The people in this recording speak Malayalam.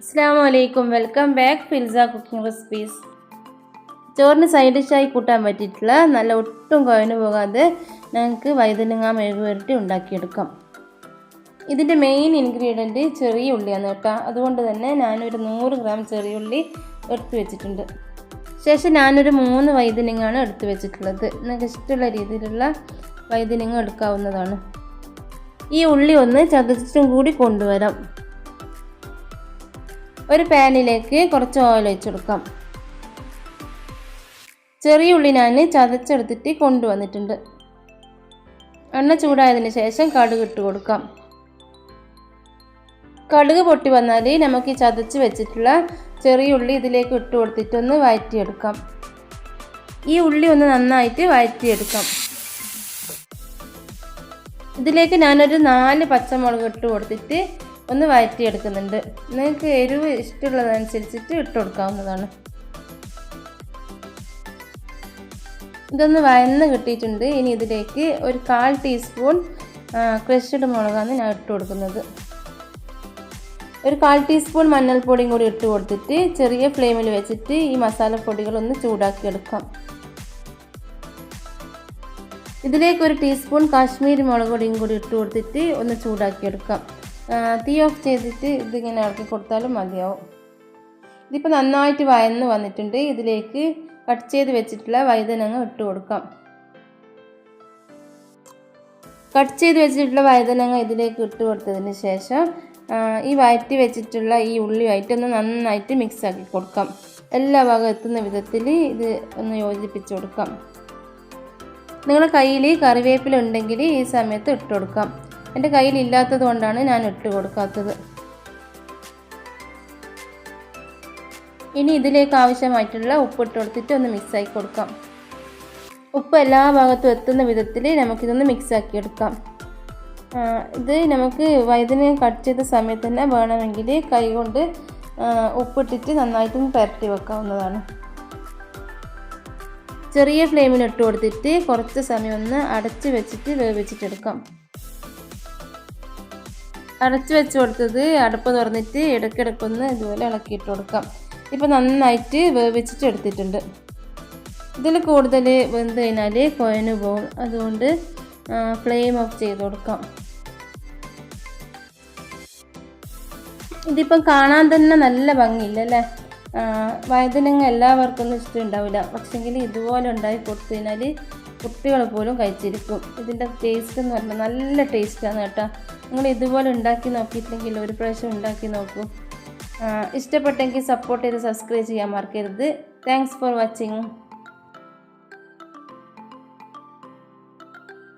അസ്സാം അലൈക്കും വെൽക്കം ബാക്ക് ഫിൽസ കുക്കിംഗ് റെസിപ്പീസ്. ചോറിന് സൈഡ് ഡിഷായി കൂട്ടാൻ പറ്റിയിട്ടുള്ള നല്ല ഒട്ടും കുഴഞ്ഞു പോകാതെ ഞങ്ങൾക്ക് വൈതനങ്ങ മെഴുകു പുരട്ടി ഉണ്ടാക്കിയെടുക്കാം. ഇതിന്റെ മെയിൻ ഇൻഗ്രീഡിയന്റ് ചെറിയ ഉള്ളിയാണ് കേട്ടോ. അതുകൊണ്ട് തന്നെ ഞാനൊരു നൂറ് ഗ്രാം ചെറിയ ഉള്ളി എടുത്തു വെച്ചിട്ടുണ്ട്. ശേഷം ഞാനൊരു മൂന്ന് വൈതനങ്ങാണ് എടുത്തു വെച്ചിട്ടുള്ളത്. നിങ്ങൾക്ക് ഇഷ്ടമുള്ള രീതിയിലുള്ള വൈതനങ്ങ എടുക്കാവുന്നതാണ്. ഈ ഉള്ളി ഒന്ന് ചതച്ചിട്ടും കൂടി കൊണ്ടുവരാം. ഒരു പാനിലേക്ക് കുറച്ച് ഓയിൽ ഒഴിച്ചെടുക്കാം ചെറിയ ഉള്ളി ഞാൻ ചതച്ചെടുത്തിട്ട് കൊണ്ടുവന്നിട്ടുണ്ട്. എണ്ണ ചൂടായതിന് ശേഷം കടുക് ഇട്ട് കൊടുക്കാം. കടുക് പൊട്ടി വന്നാൽ നമുക്ക് ഈ ചതച്ച് വെച്ചിട്ടുള്ള ചെറിയ ഉള്ളി ഇതിലേക്ക് ഇട്ട് കൊടുത്തിട്ടൊന്ന് വഴറ്റിയെടുക്കാം ഈ ഉള്ളി ഒന്ന് നന്നായിട്ട് വഴറ്റിയെടുക്കാം ഇതിലേക്ക് ഞാനൊരു നാല് പച്ചമുളക് ഇട്ട് കൊടുത്തിട്ട് ഒന്ന് വഴറ്റിയെടുക്കുന്നുണ്ട് നിങ്ങൾക്ക് എരിവ് ഇഷ്ടമുള്ളതനുസരിച്ചിട്ട് ഇട്ട് കൊടുക്കാവുന്നതാണ്. ഇതൊന്ന് വയന്ന് കിട്ടിയിട്ടുണ്ട്. ഇനി ഇതിലേക്ക് ഒരു കാൽ ടീസ്പൂൺ ക്രഷ്ഡ് മുളകാണ് ഞാൻ ഇട്ട് കൊടുക്കുന്നത്. ഒരു കാൽ ടീസ്പൂൺ മഞ്ഞൾപ്പൊടിയും കൂടി ഇട്ട് കൊടുത്തിട്ട് ചെറിയ ഫ്ലെയിമിൽ വെച്ചിട്ട് ഈ മസാലപ്പൊടികളൊന്ന് ചൂടാക്കി എടുക്കാം ഇതിലേക്ക് ഒരു ടീസ്പൂൺ കാശ്മീരി മുളക് പൊടിയും കൂടി ഇട്ട് കൊടുത്തിട്ട് ഒന്ന് ചൂടാക്കി എടുക്കാം തീ ഓഫ് ചെയ്തിട്ട് ഇതിങ്ങനെ ഇളക്കി കൊടുത്താലും മതിയാവും. ഇതിപ്പോൾ നന്നായിട്ട് വയന്ന് വന്നിട്ടുണ്ട്. ഇതിലേക്ക് കട്ട് ചെയ്ത് വെച്ചിട്ടുള്ള വൈതനങ്ങ ഇട്ട് കൊടുക്കാം. കട്ട് ചെയ്ത് വെച്ചിട്ടുള്ള വഴുതനങ്ങ ഇതിലേക്ക് ഇട്ട് കൊടുത്തതിന് ശേഷം ഈ വയറ്റി വെച്ചിട്ടുള്ള ഈ ഉള്ളിയായിട്ട് ഒന്ന് നന്നായിട്ട് മിക്സ് ആക്കി കൊടുക്കാം. എല്ലാ ഭാഗം എത്തുന്ന വിധത്തിൽ ഇത് ഒന്ന് യോജിപ്പിച്ച് കൊടുക്കാം. നിങ്ങളുടെ കയ്യിൽ കറിവേപ്പില ഉണ്ടെങ്കിൽ ഈ സമയത്ത് ഇട്ട് കൊടുക്കാം. എന്റെ കയ്യിലില്ലാത്തത് കൊണ്ടാണ് ഞാൻ ഇട്ട് കൊടുക്കാത്തത്. ഇനി ഇതിലേക്ക് ആവശ്യമായിട്ടുള്ള ഉപ്പ് ഇട്ട് കൊടുത്തിട്ട് ഒന്ന് മിക്സാക്കി കൊടുക്കാം. ഉപ്പ് എല്ലാ ഭാഗത്തും എത്തുന്ന വിധത്തിൽ നമുക്കിതൊന്ന് മിക്സ് ആക്കി എടുക്കാം. ഇത് നമുക്ക് വൈദ്യുതി കട്ട് ചെയ്ത സമയത്ത് തന്നെ വേണമെങ്കിൽ കൈകൊണ്ട് ഉപ്പിട്ടിട്ട് നന്നായിട്ടൊന്ന് പരട്ടി വെക്കാവുന്നതാണ്. ചെറിയ ഫ്ലെയിമിൽ ഇട്ട് കൊടുത്തിട്ട് കുറച്ച് സമയം ഒന്ന് അടച്ച് വെച്ചിട്ട് വേവിച്ചിട്ടെടുക്കാം അടച്ച് വെച്ച് കൊടുത്തത് അടുപ്പ് തുറന്നിട്ട് ഇടയ്ക്കിടയ്ക്കൊന്ന് ഇതുപോലെ ഇളക്കിയിട്ട് കൊടുക്കാം. ഇപ്പോൾ നന്നായിട്ട് വേവിച്ചിട്ട് എടുത്തിട്ടുണ്ട്. ഇതിൽ കൂടുതൽ വെന്ത് കഴിഞ്ഞാൽ കൊയന് പോകും. അതുകൊണ്ട് ഫ്ലെയിം ഓഫ് ചെയ്ത് കൊടുക്കാം. ഇതിപ്പം കാണാൻ തന്നെ നല്ല ഭംഗിയില്ല? അല്ലേ? വഴുതനങ്ങ എല്ലാവർക്കൊന്നും ഇഷ്ടമുണ്ടാവില്ല പക്ഷെങ്കിൽ ഇതുപോലെ ഉണ്ടായി കൊടുത്തു കഴിഞ്ഞാൽ കുട്ടികൾ പോലും കഴിച്ചിരിക്കും. ഇതിന്റെ ടേസ്റ്റ് എന്ന് പറഞ്ഞാൽ നല്ല ടേസ്റ്റാണ് കേട്ടോ. നിങ്ങൾ ഇതുപോലെ ഉണ്ടാക്കി നോക്കിയിട്ടില്ലെങ്കിൽ ഒരു പ്രാവശ്യം ഉണ്ടാക്കി നോക്കൂ. ഇഷ്ടപ്പെട്ടെങ്കിൽ സപ്പോർട്ട് ചെയ്ത് സബ്സ്ക്രൈബ് ചെയ്യാൻ മറക്കരുത്. Thanks for watching